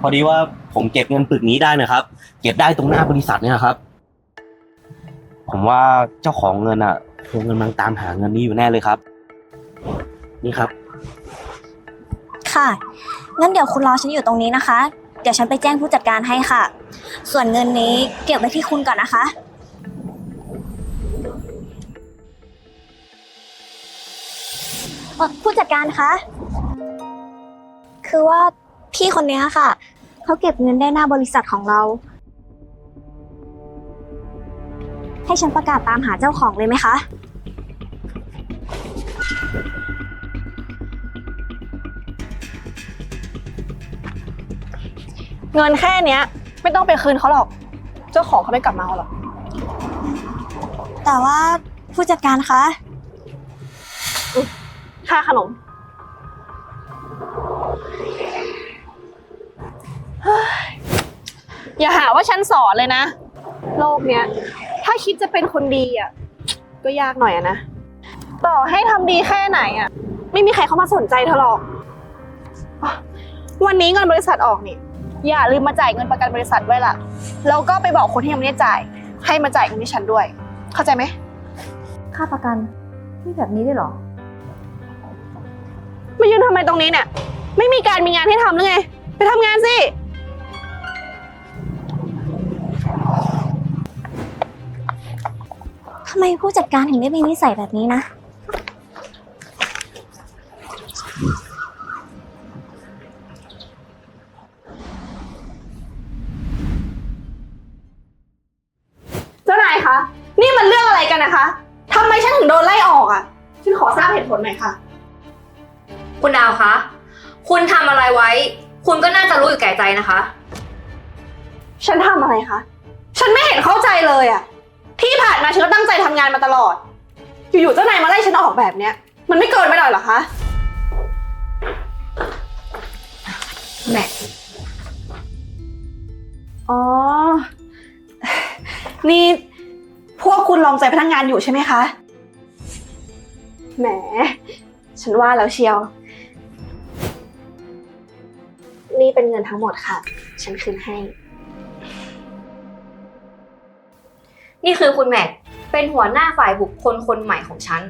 พอดีว่าผมเก็บเงินปึกนี้ได้นะครับ เก็บได้ตรงหน้าบริษัทเนี่ยครับ ผมว่าเจ้าของเงินอะคงกำลังตามหาเงินนี้อยู่แน่เลยครับ นี่ครับ ค่ะ งั้นเดี๋ยวคุณรอฉันอยู่ตรงนี้นะคะ เดี๋ยวฉันไปแจ้งผู้จัดการให้ค่ะ ส่วนเงินนี้เก็บไว้ที่คุณก่อนนะคะ เอ่อผู้จัดการคะ คือว่า พี่คนนี้ค่ะ เขาเก็บเงินได้หน้าบริษัทของเรา ให้ฉันประกาศตามหาเจ้าของเลยไหมคะ เงินแค่เนี้ย ไม่ต้องไปคืนเขาหรอก เจ้าของเขาไม่กลับมาเอาหรอก แต่ว่าผู้จัดการคะ ค่าขนม อย่าหาว่าฉันสอนเลยนะ โลกเนี้ย ถ้าคิดจะเป็นคนดีอะ ก็ยากหน่อยอะนะ ต่อให้ทำดีแค่ไหนอะ ไม่มีใครเข้ามาสนใจเธอหรอกอะวันนี้เงินบริษัทออกนี่ อย่าลืมมาจ่ายเงินประกันบริษัทไว้ล่ะ แล้วก็ไปบอกคนที่ยังไม่ได้จ่าย ให้มาจ่ายเงินให้ฉันด้วย เข้าใจไหม ค่าประกันมีแบบนี้ด้วยเหรอ มายืนทำไมตรงนี้เนี่ย ไม่มีการมีงานให้ทำหรือไง ไปทำงานสิ ไมผู้จัดการถึงได้มีนิสัยแบบนี้นะ เจ้านายคะ นี่มันเรื่องอะไรกันนะคะทำไมฉันถึงโดนไล่ออกอะ ฉันขอทราบเหตุผลหน่อยค่ะ คุณดาวคะ คุณทำอะไรไว้ คุณก็น่าจะรู้อยู่แก่ใจนะคะ ฉันทำอะไรคะ ฉันไม่เห็นเข้าใจเลยอะ ที่ผ่านมาฉันก็ตั้งใจทำงานมาตลอด อยู่ๆเจ้านายมาไล่ฉันออกแบบเนี้ย มันไม่เกินไปหน่อยเหรอคะแหมอ๋อ นี่พวกคุณลองใจพนักงานอยู่ใช่ไหมคะ แหม ฉันว่าแล้วเชียว นี่เป็นเงินทั้งหมดค่ะ ฉันคืนให้ นี่คือคุณแม็ก เป็นหัวหน้าฝ่ายบุคคลคนใหม่ของฉัน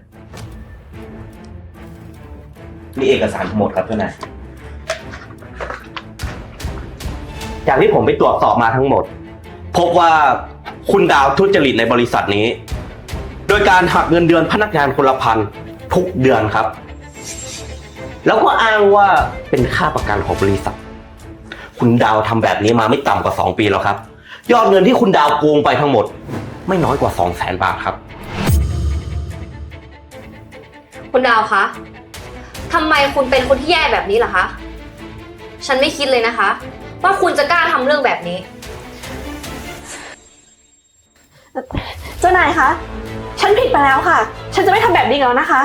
นี่เอกสารทั้งหมดครับเจ้านายจากที่ผมไปตรวจสอบมาทั้งหมด พบว่าคุณดาวทุจริตในบริษัทนี้ โดยการหักเงินเดือนพนักงานคนละพันทุกเดือนครับ แล้วก็อ้างว่าเป็นค่าประกันของบริษัท คุณดาวทำแบบนี้มาไม่ต่ำกว่า 2 ปีแล้วครับ ยอดเงินที่คุณดาวโกงไปทั้งหมด ไม่น้อยกว่า 2 0 0แสนบาทครับ คุณดาวคะทำไมคุณเป็นคนที่แย่แบบนี้ล่ะคะ ฉันไม่คิดเลยนะคะ ว่าคุณจะกล้าทำเรื่องแบบนี้ เจ้านายคะ ฉันผิดไปแล้วค่ะ ฉันจะไม่ทำแบบนี้อีกแล้วนะคะ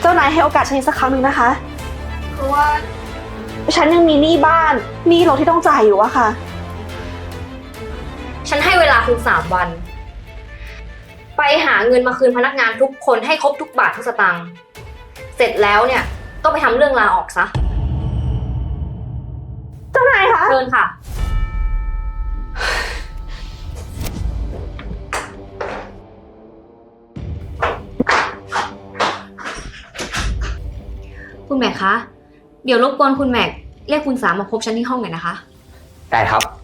เจ้านายให้โอกาสฉันอีกสักครั้งหนึ่งนะคะเพราะว่า ฉันยังมีหนี้บ้านหนี้รถที่ต้องจ่ายอยู่อะค่ะ ฉันให้เวลาคุณสามวัน ไปหาเงินมาคืนพนักงานทุกคนให้ครบทุกบาททุกสตางค์ เสร็จแล้วเนี่ยก็ไปทำเรื่องลาออกซะ เจ้านายคะเชิญค่ะ คุณแม็กคะ เดี๋ยวรบกวนคุณแม็กเรียกคุณสามมาพบฉันที่ห้องหน่อยนะคะ ได้ครับ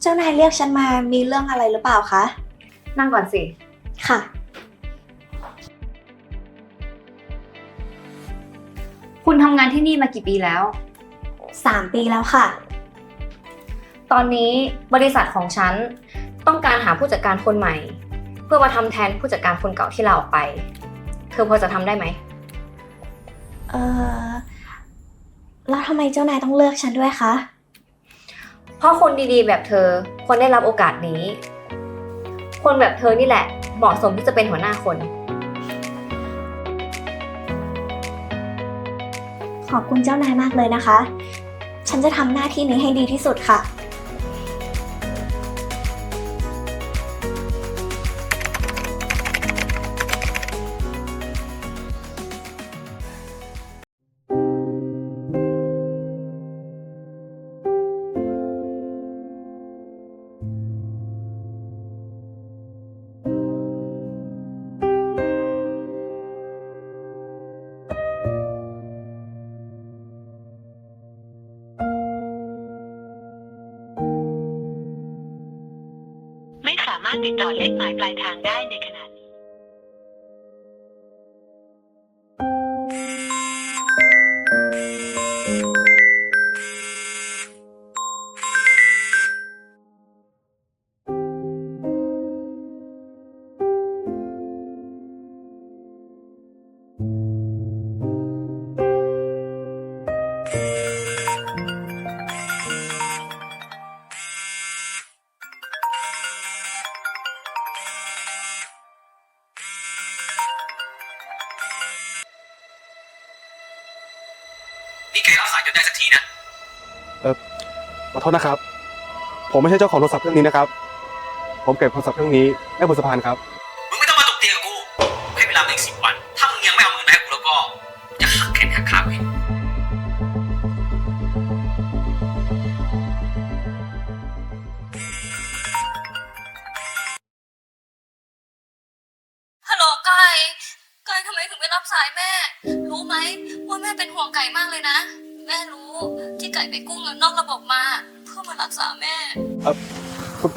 เจ้านายเรียกฉันมามีเรื่องอะไรหรือเปล่าคะ นั่งก่อนสิ ค่ะ คุณทำงานที่นี่มากี่ปีแล้ว สามปีแล้วค่ะ ตอนนี้บริษัทของฉันต้องการหาผู้จัดการคนใหม่ เพื่อมาทำแทนผู้จัดการคนเก่าที่ลาออกไป เธอพอจะทำได้ไหม เออแล้วทำไมเจ้านายต้องเลือกฉันด้วยคะ เพราะคนดีๆ แบบเธอควรได้รับโอกาสนี้ คนแบบเธอนี่แหละ เหมาะสมที่จะเป็นหัวหน้าคน ขอบคุณเจ้านายมากเลยนะคะ ฉันจะทำหน้าที่นี้ให้ดีที่สุดค่ะ ปลายทางได้ใน นได้นะ ขอโทษนะครับ ผมไม่ใช่เจ้าของโทรศัพท์เครื่องนี้นะครับ ผมเก็บโทรศัพท์เครื่องนี้ไว้บนสะพานครับ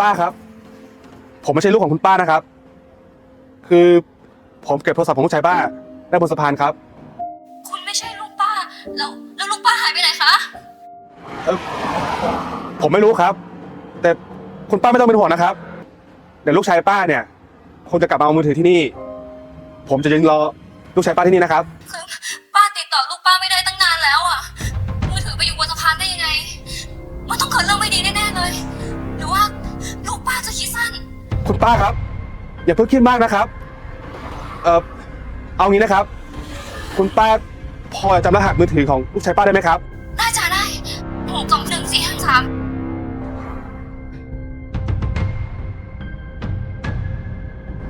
ป้าครับ ผมไม่ใช่ลูกของคุณป้านะครับ คือผมเก็บโทรศัพท์ของลูกชายป้าไว้บนสะพานครับ คุณไม่ใช่ลูกป้า แล้วแล้วลูกป้าหายไปไหนคะ ผมไม่รู้ครับ แต่คุณป้าไม่ต้องเป็นห่วงนะครับ เดี๋ยวลูกชายป้าเนี่ยคงจะกลับมาเอามือถือที่นี่ ผมจะยืนรอลูกชายป้าที่นี่นะครับ คือ คุณป้าครับ อย่าเพิ่งคิดมากนะครับ เออเอางี้นะครับ คุณป้าพอจะจำรหัสมือถือของลูกชายป้าได้ไหมครับ ได้จ้าได้หกสองหนึ่งสี่ห้าสาม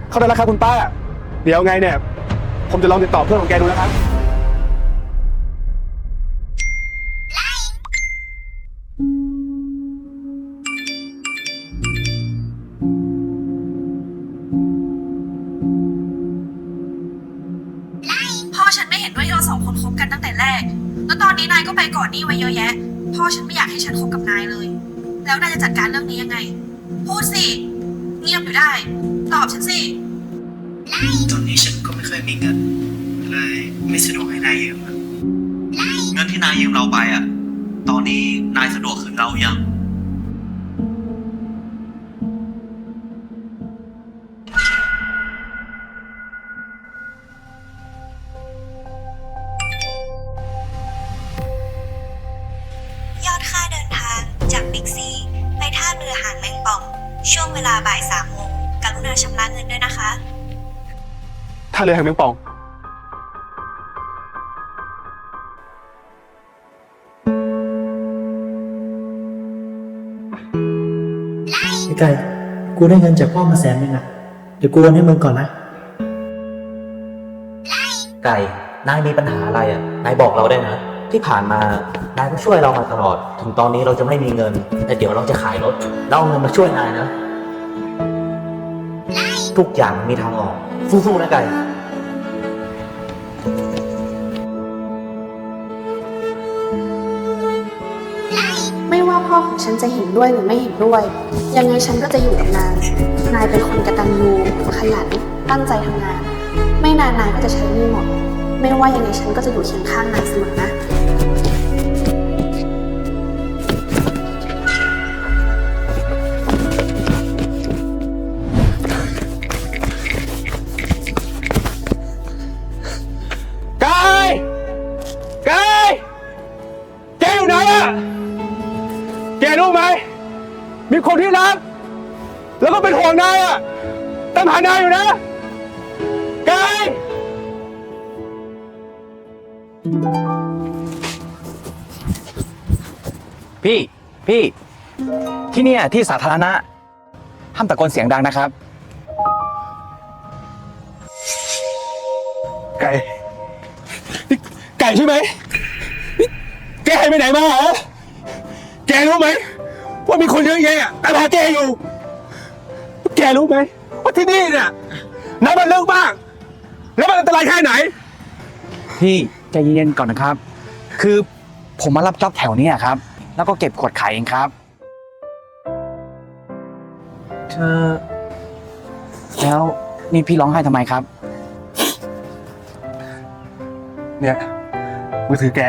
เข้าได้แล้วครับคุณป้า เดี๋ยวไงเนี่ย ผมจะลองติดต่อเพื่อนของแกดูนะครับ องคนคบกันตั้งแต่แรก แล้วตอนนี้นายก็ไปก่อนหนี้ไว้เยอะแยะ พ่อฉันไม่อยากให้ฉันคบกับนายเลย แล้วนายจะจัดการเรื่องนี้ยังไง พูดสิ เงียบอยู่ได้ ตอบฉันสิตอนนี้ฉันก็ไม่เคยมีเงินเลยไม่สะดวกให้นายยืมอะเงินที่นายยืมเราไปอะ ตอนนี้นายสะดวกคืนเรายัง เรือแห่งแมงป่อง ไอ้ไก่กูได้เงินจากพ่อมาแสนหนึงอะ เดี๋ยวกูโอนให้มึงก่อนนะ ไก่ นายมีปัญหาอะไรอะ นายบอกเราได้นะ ที่ผ่านมา นายก็ช่วยเรามาตลอด ถึงตอนนี้เราจะไม่มีเงิน แต่เดี๋ยวเราจะขายรถเราเอาเงินมาช่วยนายนะ ทุกอย่างมีทางออก สู้ๆนะไก่ จะเห็นด้วยหรือไม่เห็นด้วย ยังไงฉันก็จะอยู่กับนาย นายเป็นคนกระตันยูขยัน ตั้งใจทำงาน ไม่นานนายก็จะใช้หนี้หมด ไม่ว่ายังไงฉันก็จะอยู่เคียงข้างนายเสมอนะ แล้วก็เป็นห่วงนายอะตามหานายอยู่นะกายพี่ พี่ ที่เนี่ยที่สาธารณะ ห้ามตะโกนเสียงดังนะครับ ไก่นี่ไก่ใช่ไหมนี่แกหายไปไหนมาเหรอ แกรู้ไหมว่ามีคนเยอะแยะตามหาแกอยู่แกรู้ไหมว่าที่นี่เนี่ยน้ำมันลึกมาก แล้วมันอันตรายแค่ไหน พี่ใจเย็นๆก่อนนะครับ คือผมมารับจ็อบแถวเนี้ครับ แล้วก็เก็บขวดขายเองครับ เธอ แล้วนี่พี่ร้องไห้ทำไมครับ เนี่ยมือถือแก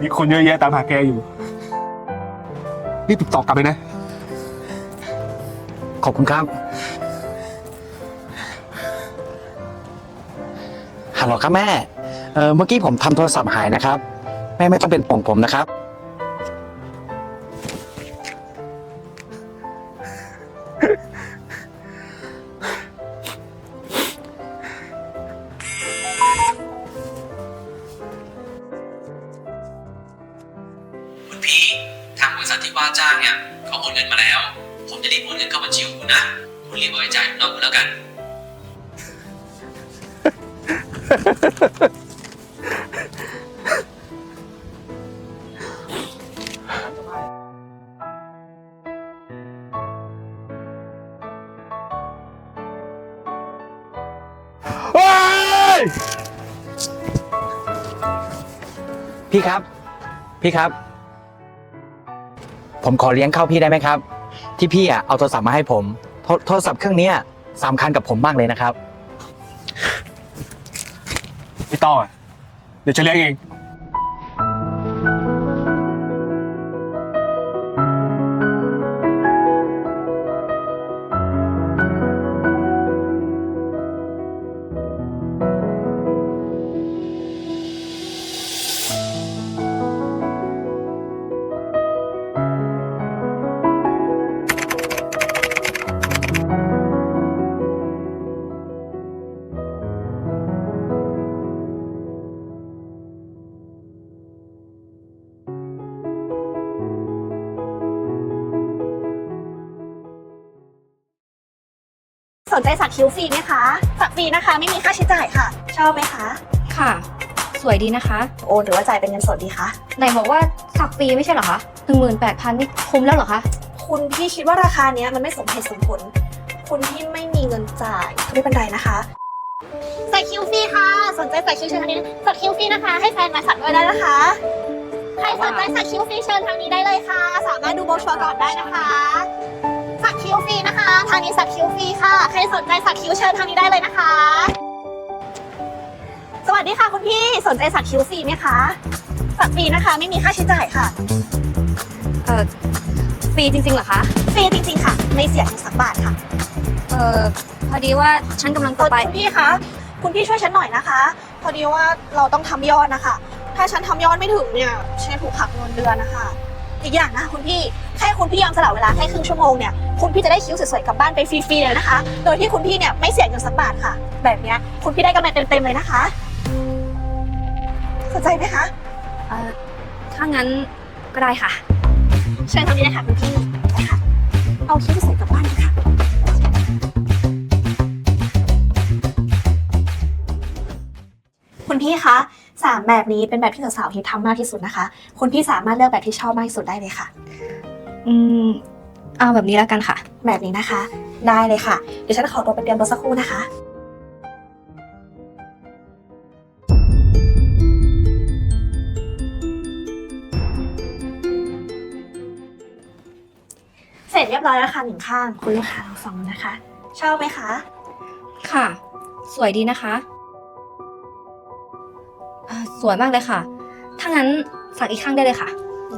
มีคนเยอะแยะตามหาแกอยู่รีบติดต่อกลับไปนะ ขอบคุณครับฮัลโหลครับแม่ เออเมื่อกี้ผมทำโทรศัพท์หายนะครับ แม่ไม่ต้องเป็นห่วงผมนะครับ คุณพี่ทางบริษัทที่ว่าจ้างเนี่ยเขาโอนเงินมาแล้ว ผมจะรีบโอนเงินเข้าบัญชีของคุณนะ คุณรีบเอาไปจ่ายน้องคุณแล้วกัน เฮ้ยพี่ครับ พี่ครับ ผมขอเลี้ยงข้าวพี่ได้ไหมครับ ที่พี่อะเอาโทรศัพท์มาให้ผมโทรโทรศัพท์เครื่องเนี้ยสำคัญกับผมมากเลยนะครับ ไม่ต้องอะเดี๋ยวฉันเลี้ยงเอง สนใจสักคิ้วฟรีไหมคะสักฟรีนะคะ ไม่มีค่าใช้จ่ายค่ะ ชอบไหมคะ ค่ะ สวยดีนะคะ โอนหรือว่าจ่ายเป็นเงินสดดีคะไหนบอกว่าสักฟรีไม่ใช่เหรอคะหนึ่งหมื่นแปดพันนี่คุ้มแล้วเหรอคะ คุณพี่คิดว่าราคาเนี้ยมันไม่สมเหตุสมผล คุณพี่ไม่มีเงินจ่ายก็ไม่เป็นไรนะคะสักคิ้วฟรีค่ะ สนใจสักคิ้วเชิญทางนี้สักคิ้วฟรีนะคะ ให้แฟนมาสักด้วยได้นะคะ ใครสนใจสักคิ้วฟรีเชิญทางนี้ได้เลยค่ะ สามารถดูโบรชัวร์ก่อนได้นะคะสักคิ้ วฟรีนะคะ ทางนี้สักคิ้วฟรีค่ะ ใครสนใจสักคิ้วเชิญทางนี้ได้เลยนะคะ สวัสดีค่ะคุณพี่สนใจสักคิ้วฟรีไหมคะสักฟรีนะคะ ไม่มีค่าใช้จ่ายค่ะ เออฟรีจริงๆเหรอคะ ฟรีจริงๆค่ะ ไม่เสียเงินสักบาทค่ะ เออพอดีว่าฉันกำลังเอจะอไป คุณพี่คะ คุณพี่ช่วยฉันหน่อยนะคะ พอดีว่าเราต้องทำยอดนะคะ ถ้าฉันทำยอดไม่ถึงเนี่ยฉันจะถูกหักเงินเดือนนะคะ อีกอย่างนะคุณพี่แค่คุณพี่ยอมสละเวลาแค่ครึ่งชั่วโมงเนี่ยคุณพี่จะได้คิ้วสวยๆกลับบ้านไปฟรีๆเลยนะคะ โดยที่คุณพี่เนี่ยไม่เสียเงินสักบาทค่ะ แบบเนี้ยคุณพี่ได้กำไรเต็มๆเลยนะคะสนใจไหมคะเออถ้างั้นก็ได้ค่ะ เชิญทางนี้เลยค่ะคุณพี่ไปค่ะเอาคิ้วสวยๆกลับบ้านเลยค่ะ คุณพี่คะสามแบบนี้เป็นแบบที่สาวๆฮิตทำมากที่สุดนะคะ คุณพี่สามารถเลือกแบบที่ชอบมากที่สุดได้เลยค่ะ อืม เอาแบบนี้แล้วกันค่ะ แบบนี้นะคะ ได้เลยค่ะ เดี๋ยวฉันขอตัวไปเตรียมตัวสักครู่นะคะ เสร็จเรียบร้อยแล้วค่ะหนึ่งข้าง คุณลูกค้าลองฟังดูนะคะ ชอบไหมคะ ค่ะ สวยดีนะคะอ่า สวยมากเลยค่ะ ถ้างั้นสักอีกข้างได้เลยค่ะ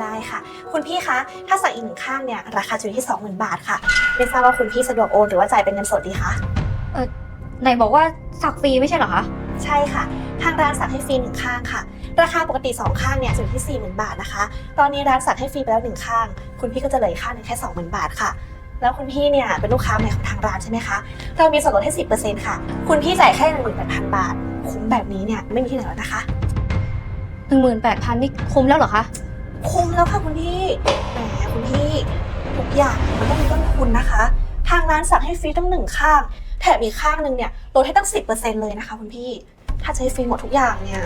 ได้ค่ะ คุณพี่คะ ถ้าสั่งอีกหนึ่งข้างเนี่ยราคาจะอยู่ที่ 20,000 บาทค่ะไม่ทราบว่าคุณพี่สะดวกโอนหรือว่าจ่ายเป็นเงินสดดีคะไหนบอกว่าสักฟรีไม่ใช่เหรอคะ ใช่ค่ะ ทางร้านสักให้ฟรีหนึ่งข้างค่ะ ราคาปกติ 2 ข้างเนี่ยจะอยู่ที่ 40,000 บาทนะคะ ตอนนี้ร้านสักให้ฟรีไปแล้วหนึ่งข้าง คุณพี่ก็จะเหลืออีกข้างหนึงแค่ 20,000 บาทค่ะ แล้วคุณพี่เนี่ยเป็นลูกค้าใหม่ของทางร้านใช่ไหมคะ เรามีส่วนลดให้ 10%ค่ะ คุณพี่จ่ายแค่18,000 บาท คุ้มแบบนี้เนี่ยไม่มีที่ไหนแล้วนะคะ หนึ่งหมื่นแปดพันนี่คุ้มแล้วเหรอคะ คุ้มแล้วค่ะคุณพี่ แหมคุณพี่ ทุกอย่างมันต้องมีต้นทุนนะคะ ทางร้านสั่งให้ฟรีตั้งหนึ่งข้าง แถมอีกข้างหนึ่งเนี่ยลดให้ตั้ง10%เลยนะคะคุณพี่ ถ้าจะให้ฟรีหมดทุกอย่างเนี่ย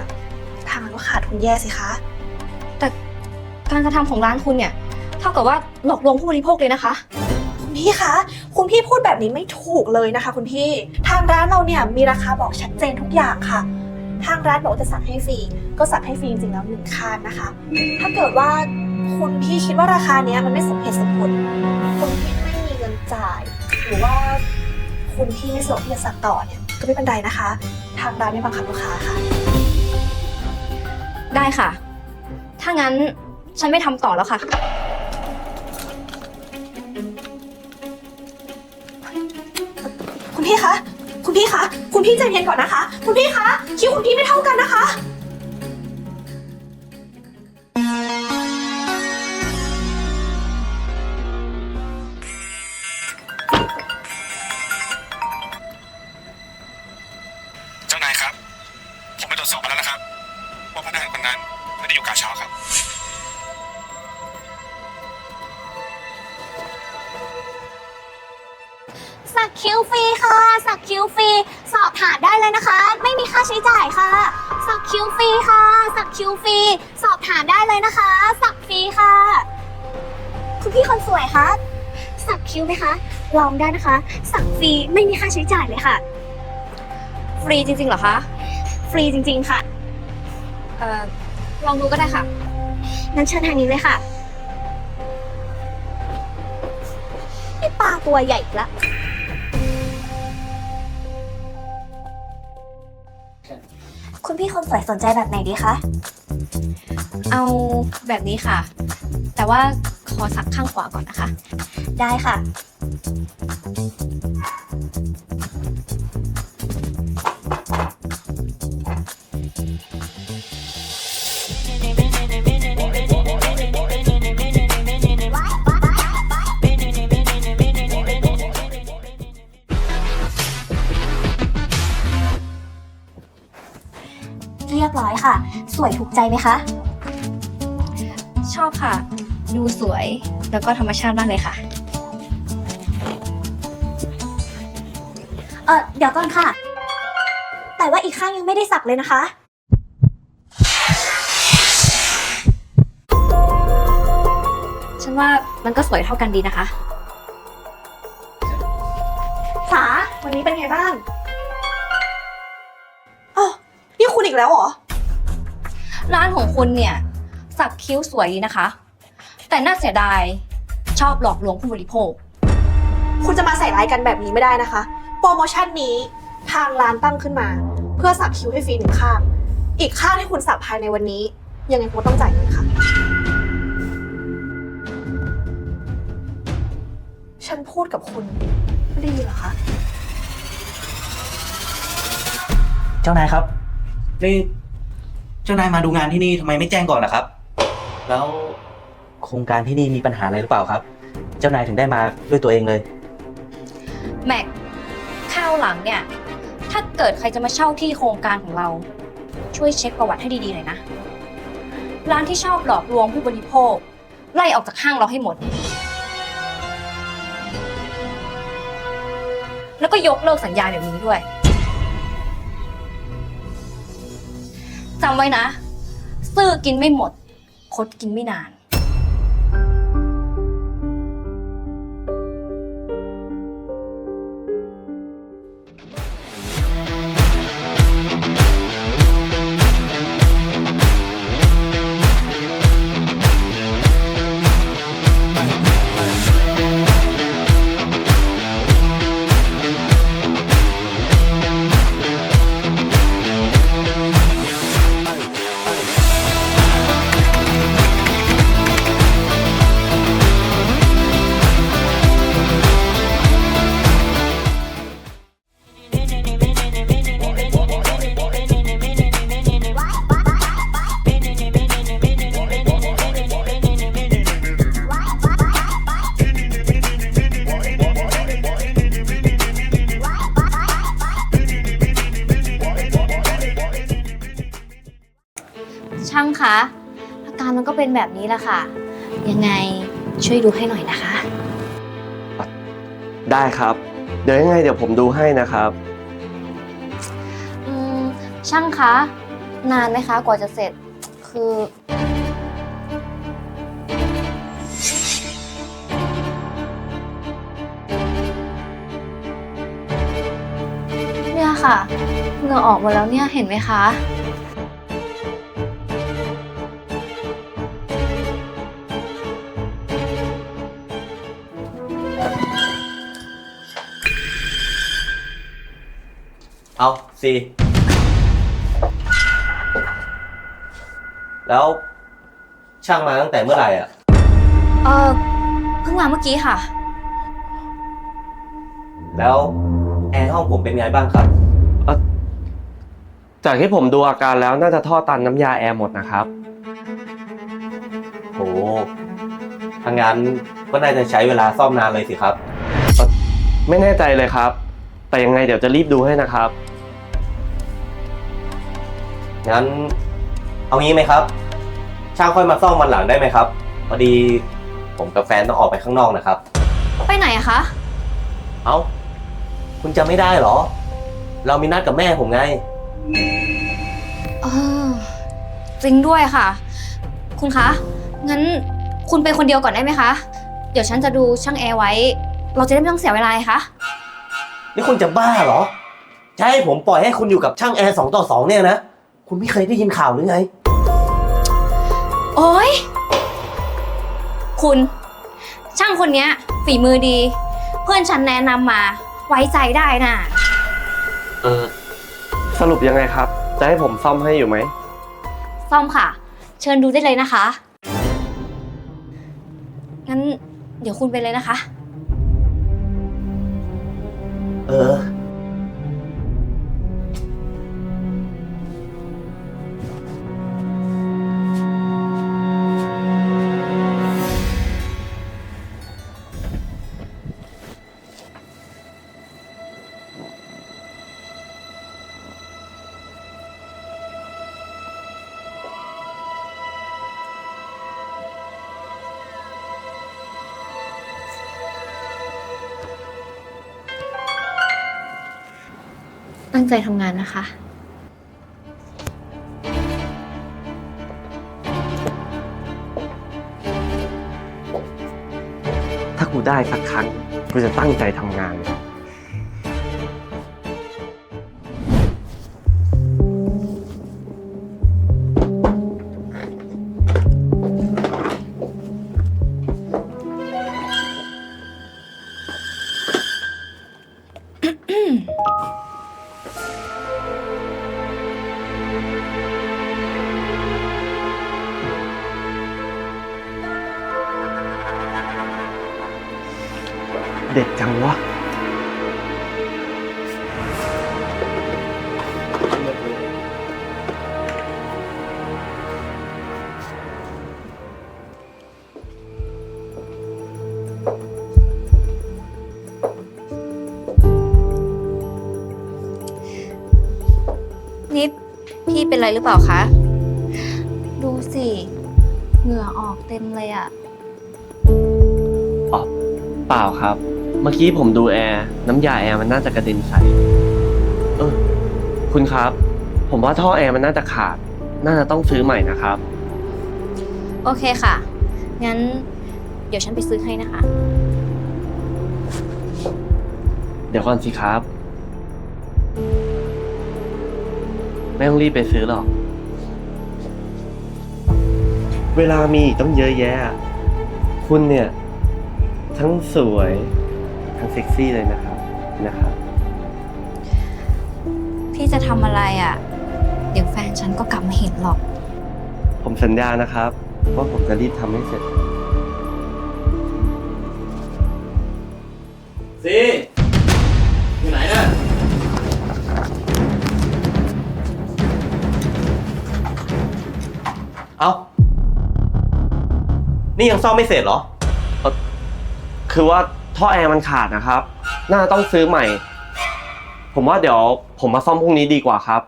ทางร้านก็ขาดทุนแย่สิคะการกระทำของร้านคุณเนี่ย เท่ากับว่าหลอกลวงผู้บริโภคเลยนะคะ คุณพี่คะ คุณพี่พูดแบบนี้ไม่ถูกเลยนะคะ คุณพี่ ทางร้านเราเนี่ยมีราคาบอกชัดเจนทุกอย่างค่ะ ทางร้านบอกว่าจะสั่งให้ฟรี ก็สั่งให้ฟรีจริงๆแล้วหนึ่งข้างนะคะ ถ้าเกิดว่าคุณพี่คิดว่าราคาเนี้ยมันไม่สมเหตุสมผล คุณพี่ไม่มีเงินจ่าย หรือว่าคุณที่ไม่สะดวกที่จะสักต่อเนี่ยก็ไม่เป็นไรนะคะ ทางร้านไม่บังคับลูกค้าค่ะ ได้ค่ะ ถ้างั้นฉันไม่ทำต่อแล้วค่ะ คุณพี่คะ คุณพี่คะ คุณพี่ใจเย็นก่อนนะคะ คุณพี่คะ คิวคุณพี่ไม่เท่ากันนะคะ สวยคะสักคิวไหมคะ ลองได้นะคะ สักฟรีไม่มีค่าใช้จ่ายเลยค่ะ ฟรีจริงๆเหรอคะ ฟรีจริง ๆ ค่ะ เอ่อ ลองดูก็ได้ค่ะ งั้นเชิญทางนี้เลยค่ะไอปลาตัวใหญ่อีกละ คุณพี่คนสวยสนใจแบบไหนดีคะ เอาแบบนี้ค่ะ แต่ว่าข อสักข้างขวาก่อนนะคะ ได้ค่ะ เรียบร้อยค่ะ สวยถูกใจไหมคะ ชอบค่ะ ดูสวยแล้วก็ธรรมชาติมากเลยค่ะ เออเดี๋ยวก่อนค่ะ แต่ว่าอีกข้างยังไม่ได้สักเลยนะคะ ฉันว่ามันก็สวยเท่ากันดีนะคะ สา วันนี้เป็นไงบ้างอ๋อนี่คุณอีกแล้วเหรอ ร้านของคุณเนี่ย สักคิ้วสวยดีนะคะ แต่น่าเสียดายชอบหลอกลวงผู้บริโภค คุณจะมาใส่ร้ายกันแบบนี้ไม่ได้นะคะ โปรโมชั่นนี้ทางร้านตั้งขึ้นมา เพื่อสักคิ้วให้ฟรีหนึ่งข้าง อีกข้างที่คุณสักภายในวันนี้ ยังไงคุณก็ต้องจ่ายเงินค่ะ ฉันพูดกับคุณไม่ได้ยินเหรอคะ เจ้านายครับ นี่ เจ้านายมาดูงานที่นี่ทำไมไม่แจ้งก่อนล่ะครับ แล้ว โครงการที่นี่มีปัญหาอะไรหรือเปล่าครับ เจ้านายถึงได้มาด้วยตัวเองเลย แม็กข้าวหลังเนี่ย ถ้าเกิดใครจะมาเช่าที่โครงการของเรา ช่วยเช็คประวัติให้ดีๆหน่อยนะ ร้านที่ชอบหลอกลวงผู้บริโภค ไล่ออกจากห้างเราให้หมด แล้วก็ยกเลิกสัญญาเดี๋ยวนี้ด้วยจำไว้นะ ซื่อกินไม่หมด คดกินไม่นาน ละค่ะ ยังไงช่วยดูให้หน่อยนะคะ ได้ครับ เดี๋ยวยังไงเดี๋ยวผมดูให้นะครับ อืมช่างคะ นานไหมคะ กว่าจะเสร็จ คือ เนี่ยค่ะเหงื่อออกหมดแล้วเนี่ยเห็นไหมคะ เอาซีแล้วช่างมาตั้งแต่เมื่อไหร่อะ เออเพิ่งมาเมื่อกี้ค่ะ แล้วแอร์ห้องผมเป็นไงบ้างครับ จากที่ผมดูอาการแล้วน่าจะท่อตันน้ำยาแอร์หมดนะครับ โหทางงานก็น่าจะใช้เวลาซ่อมนานเลยสิครับ ไม่แน่ใจเลยครับ แต่ยังไงเดี๋ยวจะรีบดูให้นะครับ งั้น เอางี้ไหมครับ ช่างค่อยมาซ่อมวันหลังได้ไหมครับพอดีผมกับแฟนต้องออกไปข้างนอกนะครับ ไปไหนอะคะ เอ้า คุณจำไม่ได้เหรอ เรามีนัดกับแม่ผมไง เออจริงด้วยค่ะ คุณคะ งั้นคุณไปคนเดียวก่อนได้ไหมคะ เดี๋ยวฉันจะดูช่างแอร์ไว้ เราจะได้ไม่ต้องเสียเวลาไงคะ นี่คุณจะบ้าเหรอ จะให้ผมปล่อยให้คุณอยู่กับช่างแอร์สองต่อสองเนี่ยนะ คุณไม่เคยได้ยินข่าวหรือไง โอ๊ย คุณ ช่างคนเนี้ย ฝีมือดี เพื่อนฉันแนะนำมา ไว้ใจได้น่ะ เออ สรุปยังไงครับ จะให้ผมซ่อมให้อยู่ไหม ซ่อมค่ะ เชิญดูได้เลยนะคะ งั้น เดี๋ยวคุณไปเลยนะคะ เออ ใจทำงานนะคะ ถ้ากูได้สักครั้ง กูจะตั้งใจทำงานเพี่เป็นไรหรือเปล่าคะ ดูสิ เหงื่อออกเต็มเลยอะเปล่าครับ เมื่อกี้ผมดูแอร์น้ำยาแอร์มันน่าจะกระเด็นใส่เออคุณครับ ผมว่าท่อแอร์มันน่าจะขาด น่าจะต้องซื้อใหม่นะครับ โอเคค่ะ งั้น เดี๋ยวฉันไปซื้อให้นะคะ เดี๋ยวก่อนสิครับ ไม่ต้องรีบไปซื้อหรอก เวลามีอีกต้องเยอะแยะ คุณเนี่ย ทั้งสวย ทั้งเซ็กซี่เลยนะครับนะครับ พี่จะทำอะไรอะเดี๋ยวแฟนฉันก็กลับมาเห็นหรอก ผมสัญญานะครับ ว่าผมจะรีบทำให้เสร็จ ซี นี่ยังซ่อมไม่เสร็จเหรอคือว่าท่อแอร์มันขาดนะครับ น่าจะต้องซื้อใหม่ ผมว่าเดี๋ยวผมมาซ่อมพรุ่งนี้ดีกว่าครับ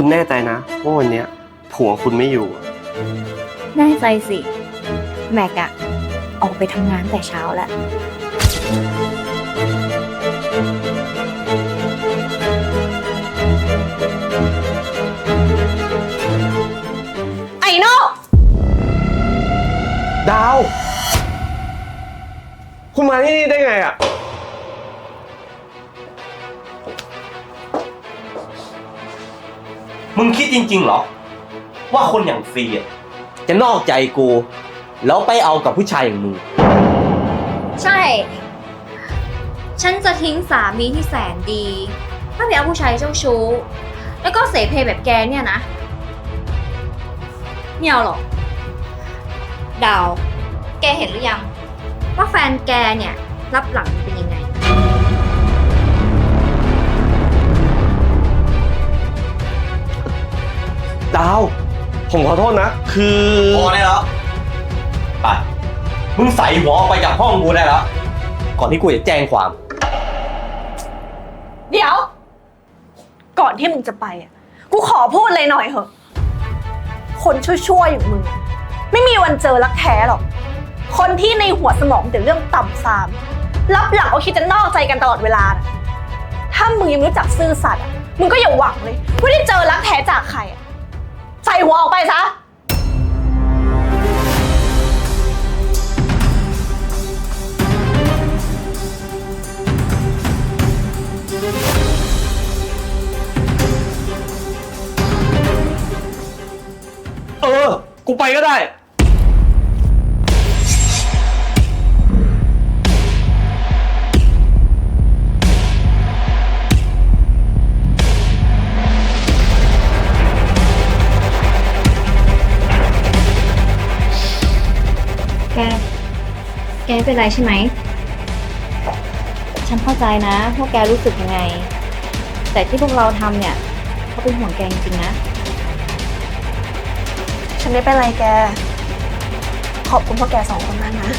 คุณแน่ใจนะว่าวันเนี้ยผัวคุณไม่อยู่อะแน่ใจสิ แม็กอะออกไปทำงานแต่เช้าแล้ว ไอ้โน่ดาว คุณมาที่นี่ได้ไงอะ มึงคิดจริงๆเหรอ ว่าคนอย่างฟรีอะจะนอกใจกู แล้วไปเอากับผู้ชายอย่างมึง ใช่ ฉันจะทิ้งสามีที่แสนดีถ้าไปเอาผู้ชายเจ้าชู้ แล้วก็เสเพแบบแกเนี่ยนะไม่เอาหรอกดาว แกเห็นหรือยัง ว่าแฟนแกเนี่ย รับหลังเป็นยังไง ผมขอโทษนะ คือพอได้แล้วไปมึงใส่หัวออกไปจากห้องกูได้แล้ว ก่อนที่กูจะแจ้งความ เดี๋ยว ก่อนที่มึงจะไปอะ กูขอพูดเลยหน่อยเหอะ คนชั่วๆอย่างมึง ไม่มีวันเจอรักแท้หรอก คนที่ในหัวสมองแต่เรื่องต่ำซาม รับหลังก็คิดจะนอกใจกันตลอดเวลาน่ะถ้ามึงยังไม่รู้จักซื่อสัตย์อะมึงก็อย่าหวังเลยว่าได้เจอรักแท้จากใครอะ ใส่หัวออกไปซะ เออ กูไปก็ได้ แกไม่เป็นไรใช่ไหม ฉันเข้าใจนะพวกแกรู้สึกยังไง แต่ที่พวกเราทำเนี่ยเขาเป็นห่วงแกจริงๆนะ ฉันไม่เป็นไรแก ขอบคุณพวกแกสองคนมากนะ